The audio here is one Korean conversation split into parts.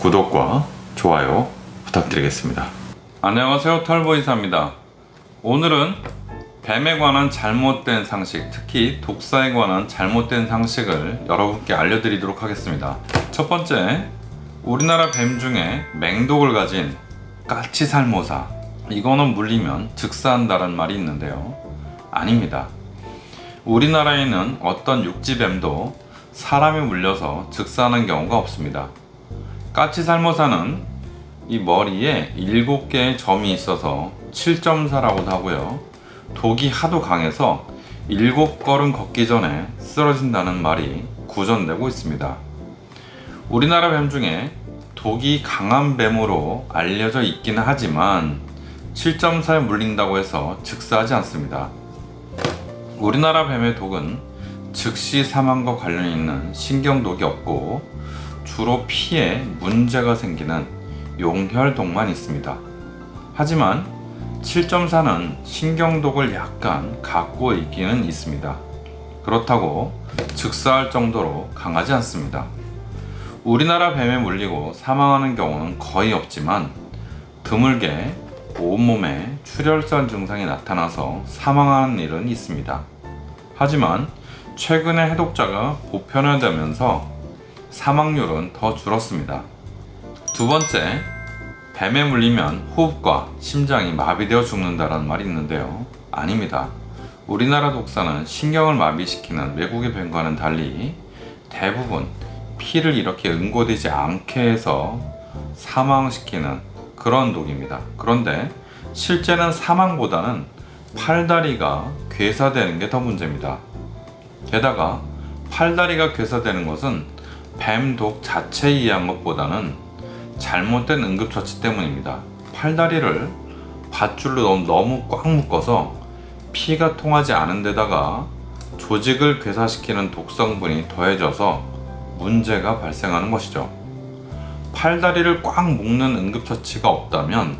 구독과 좋아요 부탁드리겠습니다. 안녕하세요 털보이사입니다. 오늘은 뱀에 관한 잘못된 상식, 특히 독사에 관한 잘못된 상식을 여러분께 알려드리도록 하겠습니다. 첫 번째, 우리나라 뱀 중에 맹독을 가진 까치살모사. 이거는 물리면 즉사한다는 말이 있는데요. 아닙니다. 우리나라에는 어떤 육지뱀도 사람이 물려서 즉사하는 경우가 없습니다. 까치살모사는 이 머리에 7개의 점이 있어서 7.4라고도 하고요. 독이 하도 강해서 7걸음 걷기 전에 쓰러진다는 말이 구전되고 있습니다. 우리나라 뱀 중에 독이 강한 뱀으로 알려져 있기는 하지만 7.4에 물린다고 해서 즉사하지 않습니다. 우리나라 뱀의 독은 즉시 사망과 관련 있는 신경독이 없고 주로 피에 문제가 생기는 용혈독만 있습니다. 하지만 7.4는 신경독을 약간 갖고 있기는 있습니다. 그렇다고 즉사할 정도로 강하지 않습니다. 우리나라 뱀에 물리고 사망하는 경우는 거의 없지만 드물게 온몸에 출혈성 증상이 나타나서 사망하는 일은 있습니다. 하지만 최근에 해독자가 보편화되면서 사망률은 더 줄었습니다. 두 번째, 뱀에 물리면 호흡과 심장이 마비되어 죽는다는 말이 있는데요. 아닙니다. 우리나라 독사는 신경을 마비시키는 외국의 뱀과는 달리 대부분 피를 이렇게 응고되지 않게 해서 사망시키는 그런 독입니다. 그런데 실제는 사망보다는 팔다리가 괴사되는 게 더 문제입니다. 게다가 팔다리가 괴사되는 것은 뱀 독 자체에 의한 것보다는 잘못된 응급처치 때문입니다. 팔다리를 밧줄로 너무, 너무 꽉 묶어서 피가 통하지 않은 데다가 조직을 괴사시키는 독성분이 더해져서 문제가 발생하는 것이죠. 팔다리를 꽉 묶는 응급처치가 없다면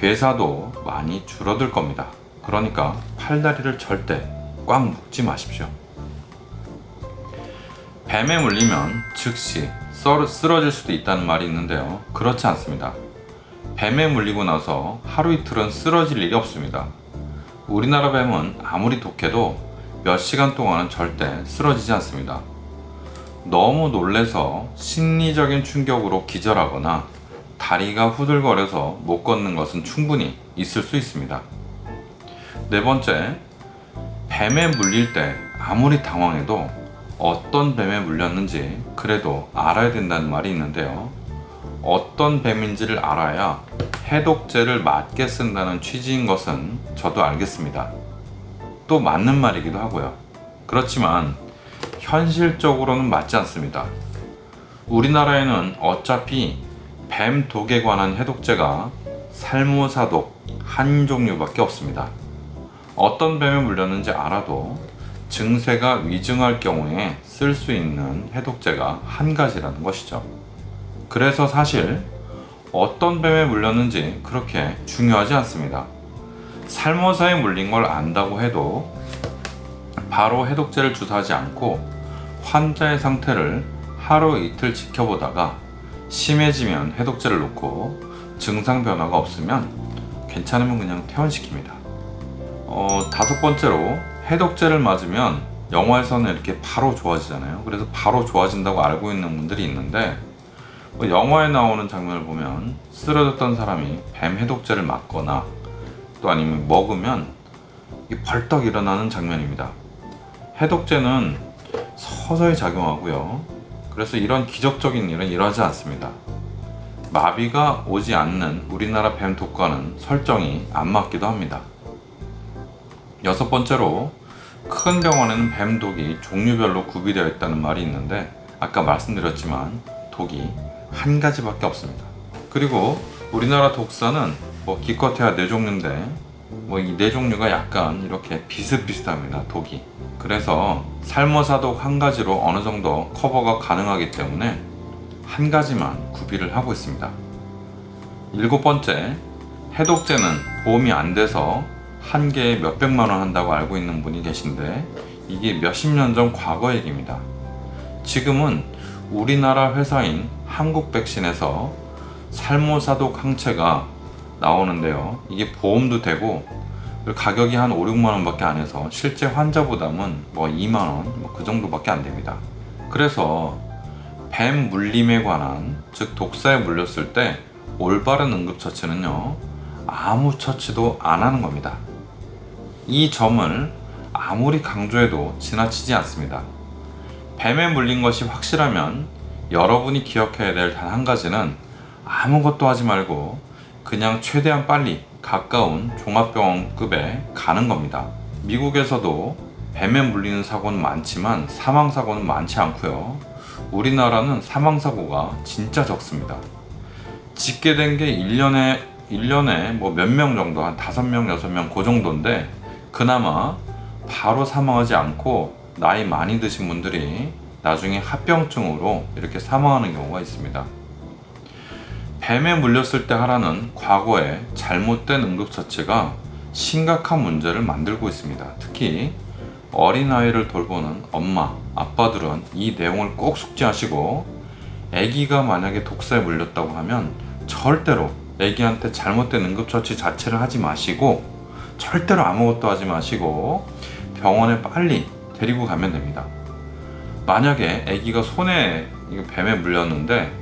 괴사도 많이 줄어들 겁니다. 그러니까 팔다리를 절대 꽉 묶지 마십시오. 뱀에 물리면 즉시 썰- 쓰러질 수도 있다는 말이 있는데요. 그렇지 않습니다. 뱀에 물리고 나서 하루 이틀은 쓰러질 일이 없습니다. 우리나라 뱀은 아무리 독해도 몇 시간 동안은 절대 쓰러지지 않습니다. 너무 놀래서 심리적인 충격으로 기절하거나 다리가 후들거려서 못 걷는 것은 충분히 있을 수 있습니다. 네 번째, 뱀에 물릴 때 아무리 당황해도 어떤 뱀에 물렸는지 그래도 알아야 된다는 말이 있는데요. 어떤 뱀인지를 알아야 해독제를 맞게 쓴다는 취지인 것은 저도 알겠습니다. 또 맞는 말이기도 하고요. 그렇지만 현실적으로는 맞지 않습니다. 우리나라에는 어차피 뱀 독에 관한 해독제가 살모사독 한 종류밖에 없습니다. 어떤 뱀에 물렸는지 알아도 증세가 위중할 경우에 쓸 수 있는 해독제가 한 가지라는 것이죠. 그래서 사실 어떤 뱀에 물렸는지 그렇게 중요하지 않습니다. 살모사에 물린 걸 안다고 해도 바로 해독제를 주사하지 않고 환자의 상태를 하루 이틀 지켜보다가 심해지면 해독제를 놓고 증상 변화가 없으면 괜찮으면 그냥 퇴원시킵니다. 어, 다섯 번째로 해독제를 맞으면 영화에서는 이렇게 바로 좋아지잖아요. 그래서 바로 좋아진다고 알고 있는 분들이 있는데 뭐 영화에 나오는 장면을 보면 쓰러졌던 사람이 뱀 해독제를 맞거나 또 아니면 먹으면 이 벌떡 일어나는 장면입니다. 해독제는 서서히 작용하고요. 그래서 이런 기적적인 일은 일어나지 않습니다. 마비가 오지 않는 우리나라 뱀 독과는 설정이 안 맞기도 합니다. 여섯 번째로 큰 병원에는 뱀 독이 종류별로 구비되어 있다는 말이 있는데 아까 말씀드렸지만 독이 한 가지밖에 없습니다. 그리고 우리나라 독사는 뭐 기껏해야 네 종류인데 뭐 이 네 종류가 약간 이렇게 비슷비슷합니다. 독이. 그래서 살모사독 한 가지로 어느 정도 커버가 가능하기 때문에 한 가지만 구비를 하고 있습니다. 일곱 번째, 해독제는 보험이 안 돼서 한 개에 몇백만 원 한다고 알고 있는 분이 계신데 이게 몇십 년 전 과거 얘기입니다. 지금은 우리나라 회사인 한국 백신에서 살모사독 항체가 나오는데요. 이게 보험도 되고 가격이 한 5, 6만 원밖에 안 해서 실제 환자 부담은 뭐 2만 원, 뭐 그 정도밖에 안 됩니다. 그래서 뱀 물림에 관한 즉 독사에 물렸을 때 올바른 응급 처치는요 아무 처치도 안 하는 겁니다. 이 점을 아무리 강조해도 지나치지 않습니다. 뱀에 물린 것이 확실하면 여러분이 기억해야 될 단 한 가지는 아무것도 하지 말고 그냥 최대한 빨리 가까운 종합병원급에 가는 겁니다. 미국에서도 뱀에 물리는 사고는 많지만 사망 사고는 많지 않고요. 우리나라는 사망 사고가 진짜 적습니다. 짓게 된게 1년에 1년에 뭐 몇 명 정도 한 5명, 6명 그 정도인데 그나마 바로 사망하지 않고 나이 많이 드신 분들이 나중에 합병증으로 이렇게 사망하는 경우가 있습니다. 뱀에 물렸을 때 하라는 과거의 잘못된 응급처치가 심각한 문제를 만들고 있습니다. 특히 어린아이를 돌보는 엄마, 아빠들은 이 내용을 꼭 숙지하시고 아기가 만약에 독사에 물렸다고 하면 절대로 아기한테 잘못된 응급처치 자체를 하지 마시고 절대로 아무것도 하지 마시고 병원에 빨리 데리고 가면 됩니다. 만약에 아기가 손에 뱀에 물렸는데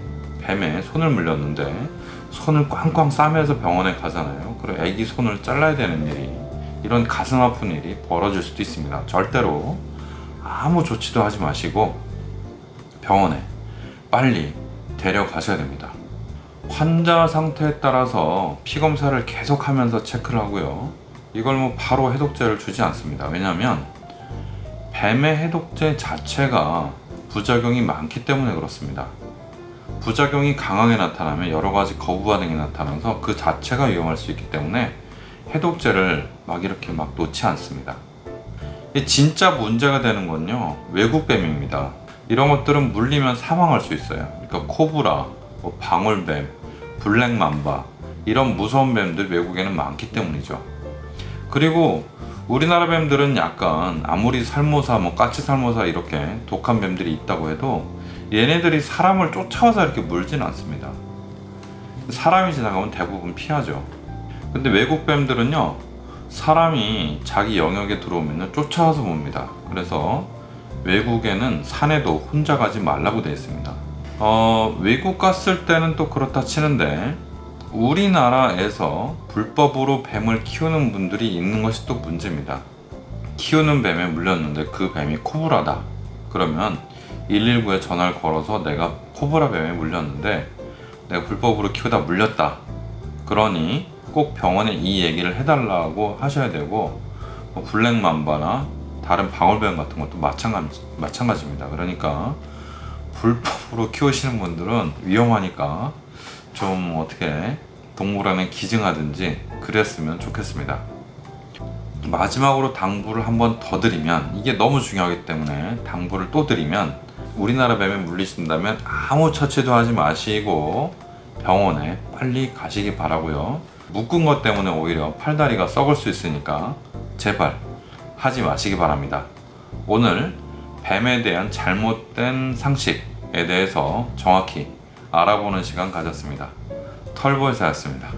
뱀에 손을 물렸는데 손을 꽝꽝 싸매서 병원에 가잖아요. 그리고 아기 손을 잘라야 되는 일이 이런 가슴 아픈 일이 벌어질 수도 있습니다. 절대로 아무 조치도 하지 마시고 병원에 빨리 데려가셔야 됩니다. 환자 상태에 따라서 피 검사를 계속하면서 체크를 하고요. 이걸 뭐 바로 해독제를 주지 않습니다. 왜냐하면 뱀의 해독제 자체가 부작용이 많기 때문에 그렇습니다. 부작용이 강하게 나타나면 여러 가지 거부 반응이 나타나서 그 자체가 위험할 수 있기 때문에 해독제를 막 이렇게 막 놓지 않습니다. 이 진짜 문제가 되는 건요 외국 뱀입니다. 이런 것들은 물리면 사망할 수 있어요. 그러니까 코브라, 뭐 방울뱀, 블랙맘바 이런 무서운 뱀들 외국에는 많기 때문이죠. 그리고 우리나라 뱀들은 약간 아무리 살모사, 뭐 까치 살모사 이렇게 독한 뱀들이 있다고 해도 얘네들이 사람을 쫓아와서 이렇게 물지는 않습니다. 사람이 지나가면 대부분 피하죠. 근데 외국 뱀들은요, 사람이 자기 영역에 들어오면 쫓아와서 봅니다. 그래서 외국에는 산에도 혼자 가지 말라고 되어 있습니다. 어, 외국 갔을 때는 또 그렇다 치는데 우리나라에서 불법으로 뱀을 키우는 분들이 있는 것이 또 문제입니다. 키우는 뱀에 물렸는데 그 뱀이 코브라다. 그러면 119에 전화를 걸어서 내가 코브라 뱀에 물렸는데 내가 불법으로 키우다 물렸다. 그러니 꼭 병원에 이 얘기를 해달라고 하셔야 되고 뭐 블랙맘바나 다른 방울뱀 같은 것도 마찬가지, 마찬가지입니다. 그러니까 불법으로 키우시는 분들은 위험하니까 좀 어떻게 동물원에 기증하든지 그랬으면 좋겠습니다. 마지막으로 당부를 한 번 더 드리면 이게 너무 중요하기 때문에 당부를 또 드리면 우리나라 뱀에 물리신다면 아무 처치도 하지 마시고 병원에 빨리 가시기 바라고요. 묶은 것 때문에 오히려 팔다리가 썩을 수 있으니까 제발 하지 마시기 바랍니다. 오늘 뱀에 대한 잘못된 상식에 대해서 정확히 알아보는 시간 가졌습니다. 털보의사였습니다.